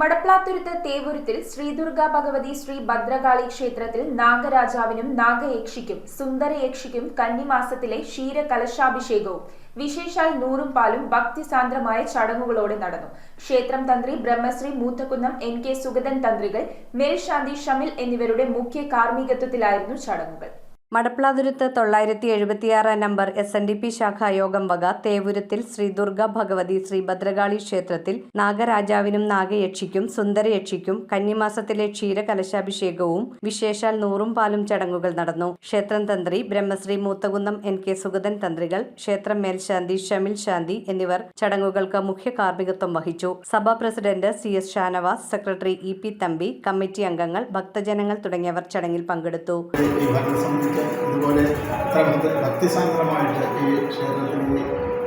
മടപ്ലാത്തുരുത്ത് തേവുരുത്തിൽ ശ്രീ ദുർഗാ ഭഗവതി ശ്രീ ഭദ്രകാളി ക്ഷേത്രത്തിൽ നാഗരാജാവിനും നാഗയക്ഷിക്കും സുന്ദരയക്ഷിക്കും കന്നിമാസത്തിലെ ക്ഷീരകലശാഭിഷേകവും വിശേഷാൽ നൂറും പാലും ഭക്തിസാന്ദ്രമായ ചടങ്ങുകളോടെ നടന്നു. ക്ഷേത്രം തന്ത്രി ബ്രഹ്മശ്രീ മൂത്തക്കുന്നം എൻ കെ സുഗതൻ തന്ത്രികൾ മേൽശാന്തി ഷമിൽ എന്നിവരുടെ മുഖ്യ കാർമ്മികത്വത്തിലായിരുന്നു ചടങ്ങുകൾ. മടപ്ലാതുരുത്ത് തൊള്ളായിരത്തി എഴുപത്തിയാറ് number S N D P ശാഖാ യോഗം വക തേവുരത്തിൽ ശ്രീ ദുർഗ ഭഗവതി ശ്രീ ഭദ്രകാളി ക്ഷേത്രത്തിൽ നാഗരാജാവിനും നാഗയക്ഷിക്കും സുന്ദരയക്ഷിക്കും കന്നിമാസത്തിലെ ക്ഷീരകലശാഭിഷേകവും വിശേഷാൽ നൂറും പാലും ചടങ്ങുകൾ നടന്നു. ക്ഷേത്രം തന്ത്രി ബ്രഹ്മശ്രീ മൂത്തകുന്നം എൻ കെ സുഗതൻ തന്ത്രികൾ ക്ഷേത്രം മേൽശാന്തി ഷമിൽ ശാന്തി എന്നിവർ ചടങ്ങുകൾക്ക് മുഖ്യ കാർമ്മികത്വം വഹിച്ചു. സഭാ president C S Shanavas secretary E P Thampi committee അംഗങ്ങൾ ഭക്തജനങ്ങൾ തുടങ്ങിയവർ ചടങ്ങിൽ പങ്കെടുത്തു. ഈ അത്ര ഭക്തി ഭക്തിസാന്ദ്രമായിട്ട് ഈ ക്ഷേത്രത്തിൽ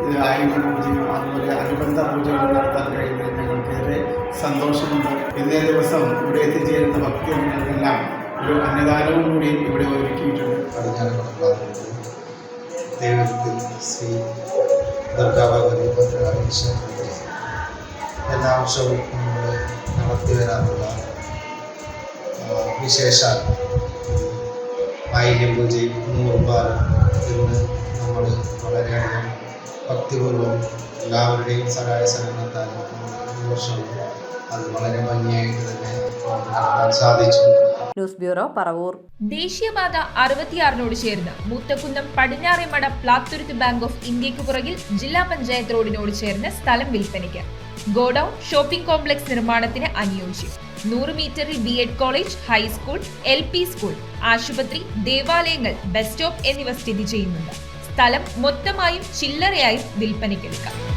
ഇത് ആയുധ പൂജയും അതുപോലെ അനുബന്ധ പൂജകൾ നടത്താൻ കഴിയുന്നതിൽ ഞങ്ങൾക്കേറെ സന്തോഷമുണ്ട്. ഇന്നേ ദിവസം ഇവിടെ എത്തിച്ചേരുന്ന ഭക്തജനങ്ങൾക്കെല്ലാം ഒരു അന്നദാനവും കൂടി ഇവിടെ ഒരുക്കിയിട്ടുണ്ട്. ദൈവത്തിൽ എല്ലാ വർഷവും നമ്മൾ നടത്തി വരാനുള്ള ആ, ആയില്യം പൂജയും നൂറുപാലും ഇന്ന് നമ്മൾ വളരെയധികം ഭക്തിപൂർവം എല്ലാവരുടെയും സഹായ സഹകരണത്താൽ ഈ വർഷം അത് വളരെ ഭംഗിയായിട്ട് തന്നെ നടത്താൻ സാധിച്ചു. News bureau Paravur. ദേശീയപാത അറുപത്തിയാറിനോട് ചേർന്ന് മൂത്തക്കുന്നം പടിഞ്ഞാറേമട പ്ലാത്തുരുത്ത് ബാങ്ക് ഓഫ് ഇന്ത്യയ്ക്ക് പുറകിൽ ജില്ലാ പഞ്ചായത്ത് റോഡിനോട് ചേർന്ന് സ്ഥലം വിൽപ്പനയ്ക്ക്. ഗോഡൌൺ ഷോപ്പിംഗ് കോംപ്ലക്സ് നിർമ്മാണത്തിന് അനുയോജ്യം. നൂറ് മീറ്ററിൽ B Ed college high school L P school ആശുപത്രി ദേവാലയങ്ങൾ ബസ് സ്റ്റോപ്പ് എന്നിവ സ്ഥിതി ചെയ്യുന്നുണ്ട്. സ്ഥലം മൊത്തമായും ചില്ലറയായും വിൽപ്പനയ്ക്കെടുക്കാം.